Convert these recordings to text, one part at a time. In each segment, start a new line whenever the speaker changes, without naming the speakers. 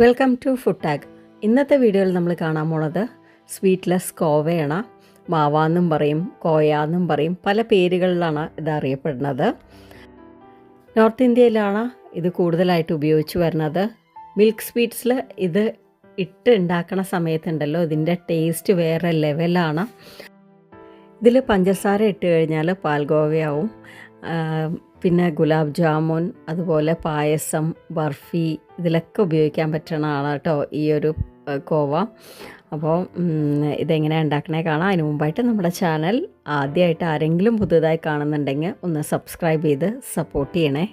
Welcome to food tag ഇന്നത്തെ വീഡിയോയിൽ നമ്മൾ കാണാൻ പോണത് സ്വീറ്റ്ലെസ് കോവയാണ്. മാവാന്നും പറയും കോയാന്നും പറയും പല പേരുകളിലാണ് ഇത് അറിയപ്പെടുന്നത്. നോർത്ത് ഇന്ത്യയിലാണ് ഇത് കൂടുതലായിട്ട് ഉപയോഗിച്ച് വരുന്നത്. മിൽക്ക് സ്വീറ്റ്സിൽ ഇത് ഇട്ട് ഉണ്ടാക്കണ സമയത്തുണ്ടല്ലോ ഇതിന്റെ ടേസ്റ്റ് വേറെ ലെവലാണ് ഇതിൽ പഞ്ചസാര ഇട്ട് കഴിഞ്ഞാൽ പാൽഗോവയാവും. പിന്നെ ഗുലാബ് ജാമുൻ അതുപോലെ പായസം ബർഫി ഇതിലൊക്കെ ഉപയോഗിക്കാൻ പറ്റണതാണ് കേട്ടോ ഈ ഒരു കോവ. അപ്പോൾ ഇതെങ്ങനെ ഉണ്ടാക്കണേ കാണാം. അതിന് മുമ്പായിട്ട് നമ്മുടെ ചാനൽ ആദ്യമായിട്ട് ആരെങ്കിലും പുതുതായി കാണുന്നുണ്ടെങ്കിൽ ഒന്ന് സബ്സ്ക്രൈബ് ചെയ്ത് സപ്പോർട്ട് ചെയ്യണേ.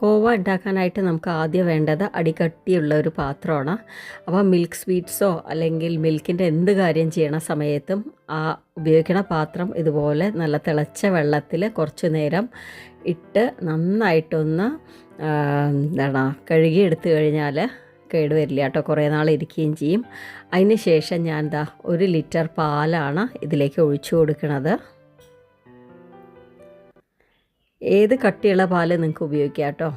കോവ ഉണ്ടാക്കാനായിട്ട് നമുക്ക് ആദ്യം വേണ്ടത് അടികട്ടിയുള്ള ഒരു പാത്രമാണ്. അപ്പോൾ മിൽക്ക് സ്വീറ്റ്സോ അല്ലെങ്കിൽ മിൽക്കിന്റെ എന്ത് കാര്യം ചെയ്യണ സമയത്തും ആ ഉപയോഗിക്കുന്ന പാത്രം ഇതുപോലെ നല്ല തിളച്ച വെള്ളത്തിൽ കുറച്ച് നേരം ഇട്ട് നന്നായിട്ടൊന്ന് എന്താണ് കഴുകി എടുത്തു കഴിഞ്ഞാൽ കേടുവരില്ല കേട്ടോ. കുറേ നാൾ ഇരിക്കുകയും ചെയ്യും. അതിന് ശേഷം ഞാൻ എന്താ ഒരു ലിറ്റർ പാലാണ് ഇതിലേക്ക് ഒഴിച്ചു കൊടുക്കുന്നത് ഏത് കട്ടിയുള്ള പാൽ നിങ്ങൾക്ക് ഉപയോഗിക്കാം കേട്ടോ?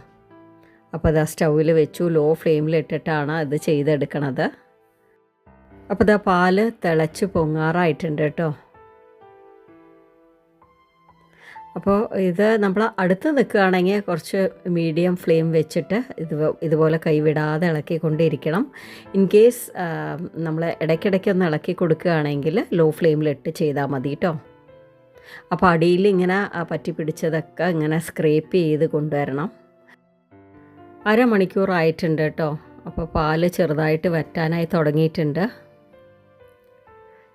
അപ്പോൾ അതാ സ്റ്റൗവിൽ വെച്ചു ലോ ഫ്ലെയിമിൽ ഇട്ടിട്ടാണ് ഇത് ചെയ്തെടുക്കണത്. അപ്പോൾ ഇതാ പാൽ തിളച്ച് പൊങ്ങാറായിട്ടുണ്ട് കേട്ടോ. അപ്പോൾ ഇത് നമ്മൾ അടുത്ത് നിൽക്കുകയാണെങ്കിൽ കുറച്ച് മീഡിയം ഫ്ലെയിം വെച്ചിട്ട് ഇത് ഇതുപോലെ കൈവിടാതെ ഇളക്കി കൊണ്ടിരിക്കണം ഇൻ കേസ് നമ്മൾ ഇടയ്ക്കിടയ്ക്ക് ഒന്ന് ഇളക്കി കൊടുക്കുകയാണെങ്കിൽ ലോ ഫ്ലെയിമിലിട്ട് ചെയ്താൽ മതി കേട്ടോ. അപ്പോൾ അടിയിൽ ഇങ്ങനെ പറ്റി പിടിച്ചതൊക്കെ ഇങ്ങനെ സ്ക്രേപ്പ് ചെയ്ത് കൊണ്ടുവരണം. അരമണിക്കൂറായിട്ടുണ്ട് കേട്ടോ. അപ്പോൾ പാൽ ചെറുതായിട്ട് വറ്റാനായി തുടങ്ങിയിട്ടുണ്ട്.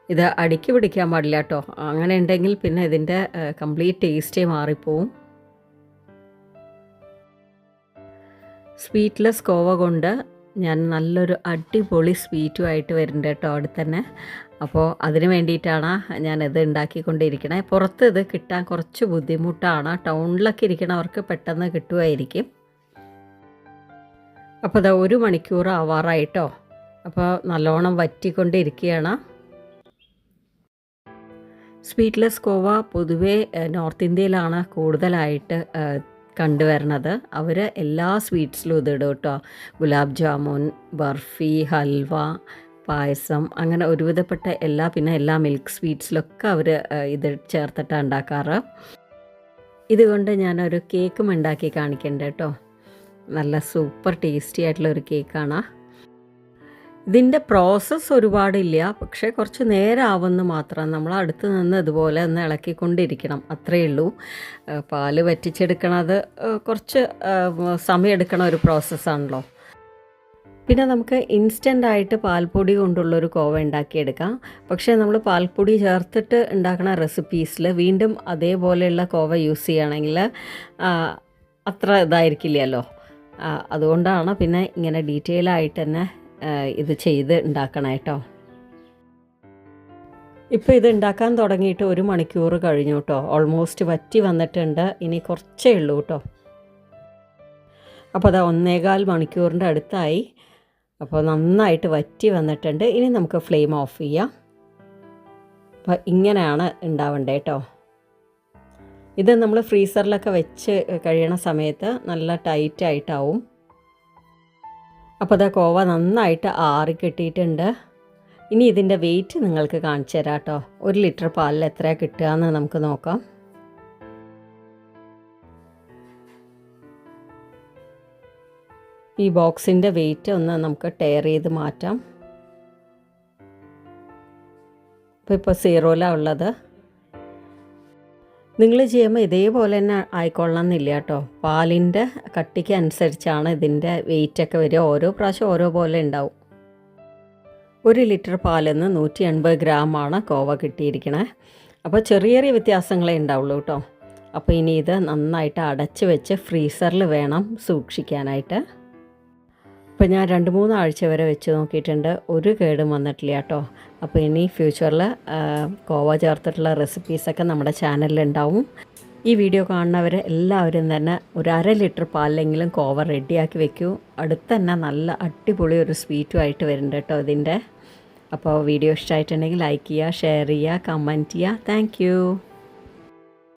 ഇത് അടിക്ക് പിടിക്കാൻ പാടില്ല കേട്ടോ. അങ്ങനെ ഉണ്ടെങ്കിൽ പിന്നെ ഇതിന്റെ കംപ്ലീറ്റ് ടേസ്റ്റേ മാറിപ്പോവും. സ്വീറ്റ്ലെസ് കോവ കൊണ്ട് ഞാൻ നല്ലൊരു അടിപൊളി സ്വീറ്റുമായിട്ട് വരുന്നുണ്ട് കേട്ടോ. അവിടെ തന്നെ അപ്പോൾ അതിന് വേണ്ടിയിട്ടാണ് ഞാനിത് ഉണ്ടാക്കിക്കൊണ്ടിരിക്കണേ. പുറത്ത് ഇത് കിട്ടാൻ കുറച്ച് ബുദ്ധിമുട്ടാണ്. ടൗണിലൊക്കെ ഇരിക്കണവർക്ക് പെട്ടെന്ന് കിട്ടുമായിരിക്കും അപ്പോൾ അതാ ഒരു മണിക്കൂർ ആവാറായിട്ടോ? അപ്പോൾ നല്ലോണം വറ്റിക്കൊണ്ടിരിക്കുകയാണ്. സ്വീറ്റ്ലെസ് കോവ പൊതുവേ നോർത്ത് ഇന്ത്യയിലാണ് കൂടുതലായിട്ട് കണ്ടുവരണത് അവർ എല്ലാ സ്വീറ്റ്സിലും ഇത് ഇടും കേട്ടോ. ഗുലാബ് ജാമുൻ ബർഫി ഹൽവ പായസം അങ്ങനെ ഒരുവിധപ്പെട്ട എല്ലാ പിന്നെ എല്ലാ മിൽക്ക് സ്വീറ്റ്സിലൊക്കെ അവർ ഇത് ചേർത്തിട്ടാണ് ഉണ്ടാക്കാറ്. ഇതുകൊണ്ട് ഞാനൊരു കേക്കും ഉണ്ടാക്കി കാണിക്കണ്ട കേട്ടോ. നല്ല സൂപ്പർ ടേസ്റ്റി ആയിട്ടുള്ള ഒരു കേക്കാണ് ഇതിന്റെ പ്രോസസ്സ് ഒരുപാടില്ല പക്ഷേ കുറച്ച് നേരം ആവുമെന്ന് മാത്രം നമ്മൾ അടുത്ത് നിന്ന് ഇതുപോലെ ഒന്ന് ഇളക്കിക്കൊണ്ടിരിക്കണം അത്രയേ ഉള്ളൂ. പാൽ വറ്റിച്ചെടുക്കണത് കുറച്ച് സമയമെടുക്കണ ഒരു പ്രോസസ്സാണല്ലോ പിന്നെ നമുക്ക് ഇൻസ്റ്റന്റ് ആയിട്ട് പാൽപ്പൊടി കൊണ്ടുള്ളൊരു കോവ ഉണ്ടാക്കിയെടുക്കാം. പക്ഷേ നമ്മൾ പാൽപ്പൊടി ചേർത്തിട്ട് ഉണ്ടാക്കുന്ന റെസിപ്പീസിൽ വീണ്ടും അതേപോലെയുള്ള കോവ യൂസ് ചെയ്യുകയാണെങ്കിൽ അത്ര ഇതായിരിക്കില്ലല്ലോ. അതുകൊണ്ടാണ് പിന്നെ ഇങ്ങനെ ഡീറ്റെയിൽ ആയിട്ട് തന്നെ ഇത് ചെയ്ത് ഉണ്ടാക്കണം കേട്ടോ ഇപ്പോൾ ഇത് ഉണ്ടാക്കാൻ തുടങ്ങിയിട്ട് ഒരു മണിക്കൂർ കഴിഞ്ഞു കേട്ടോ ഓൾമോസ്റ്റ് വറ്റി വന്നിട്ടുണ്ട്. ഇനി കുറച്ചേ ഉള്ളൂ കേട്ടോ അപ്പോൾ അത് ഒന്നേകാൽ മണിക്കൂറിന്റെ അടുത്തായി. അപ്പോൾ നന്നായിട്ട് വറ്റി വന്നിട്ടുണ്ട്. ഇനി നമുക്ക് ഫ്ലെയിം ഓഫ് ചെയ്യാം. അപ്പോൾ ഇങ്ങനെയാണ് ഉണ്ടാവേണ്ടത് കേട്ടോ. ഇത് നമ്മൾ ഫ്രീസറിലൊക്കെ വെച്ച് കഴിയണ സമയത്ത് നല്ല ടൈറ്റ് ആയിട്ടാവും. അപ്പോൾ അതാ കോവ നന്നായിട്ട് ആറി കിട്ടിയിട്ടുണ്ട്. ഇനി ഇതിന്റെ വെയിറ്റ് നിങ്ങൾക്ക് കാണിച്ചു തരാം കേട്ടോ. ഒരു ലിറ്റർ പാലിൽ എത്രയാണ് കിട്ടുക എന്ന് നമുക്ക് നോക്കാം. ഈ ബോക്സിന്റെ വെയിറ്റ് ഒന്ന് നമുക്ക് ടയർ ചെയ്ത് മാറ്റാം. അപ്പോൾ ഇപ്പോൾ സീറോയിലാണ് ഉള്ളത്. നിങ്ങൾ ചെയ്യുമ്പോൾ ഇതേപോലെ തന്നെ ആയിക്കൊള്ളണം എന്നില്ല കേട്ടോ. പാലിന്റെ കട്ടിക്ക് അനുസരിച്ചാണ് ഇതിന്റെ വെയിറ്റൊക്കെ വരിക. ഓരോ പ്രാവശ്യം ഓരോ പോലെ ഉണ്ടാവും. ഒരു ലിറ്റർ പാലിൽ നിന്ന് നൂറ്റി എൺപത് ഗ്രാമാണ് കോവ കിട്ടിയിരിക്കണേ. അപ്പോൾ ചെറിയ ചെറിയ വ്യത്യാസങ്ങളേ ഉണ്ടാവുള്ളൂ കേട്ടോ. അപ്പോൾ ഇനി ഇത് നന്നായിട്ട് അടച്ച് വെച്ച് ഫ്രീസറിൽ വേണം സൂക്ഷിക്കാനായിട്ട്. ഇപ്പോൾ ഞാൻ രണ്ട് മൂന്ന് ആഴ്ച വരെ വെച്ച് നോക്കിയിട്ടുണ്ട്. ഒരു കേടും വന്നിട്ടില്ല കേട്ടോ. അപ്പോൾ ഇനി ഫ്യൂച്ചറിൽ കോവ ചേർത്തിട്ടുള്ള റെസിപ്പീസൊക്കെ നമ്മുടെ ചാനലിലുണ്ടാവും ഈ വീഡിയോ കാണുന്നവർ എല്ലാവരും തന്നെ ഒരു അര ലിറ്റർ പാലിലെങ്കിലും കോവ റെഡിയാക്കി വെക്കൂ. അടുത്ത് തന്നെ നല്ല അടിപൊളി ഒരു സ്വീറ്റും ആയിട്ട് വരുന്നുണ്ട് കേട്ടോ ഇതിന്റെ. അപ്പോൾ വീഡിയോ ഇഷ്ടമായിട്ടുണ്ടെങ്കിൽ ലൈക്ക് ചെയ്യുക ഷെയർ ചെയ്യുക കമന്റ് ചെയ്യുക. താങ്ക്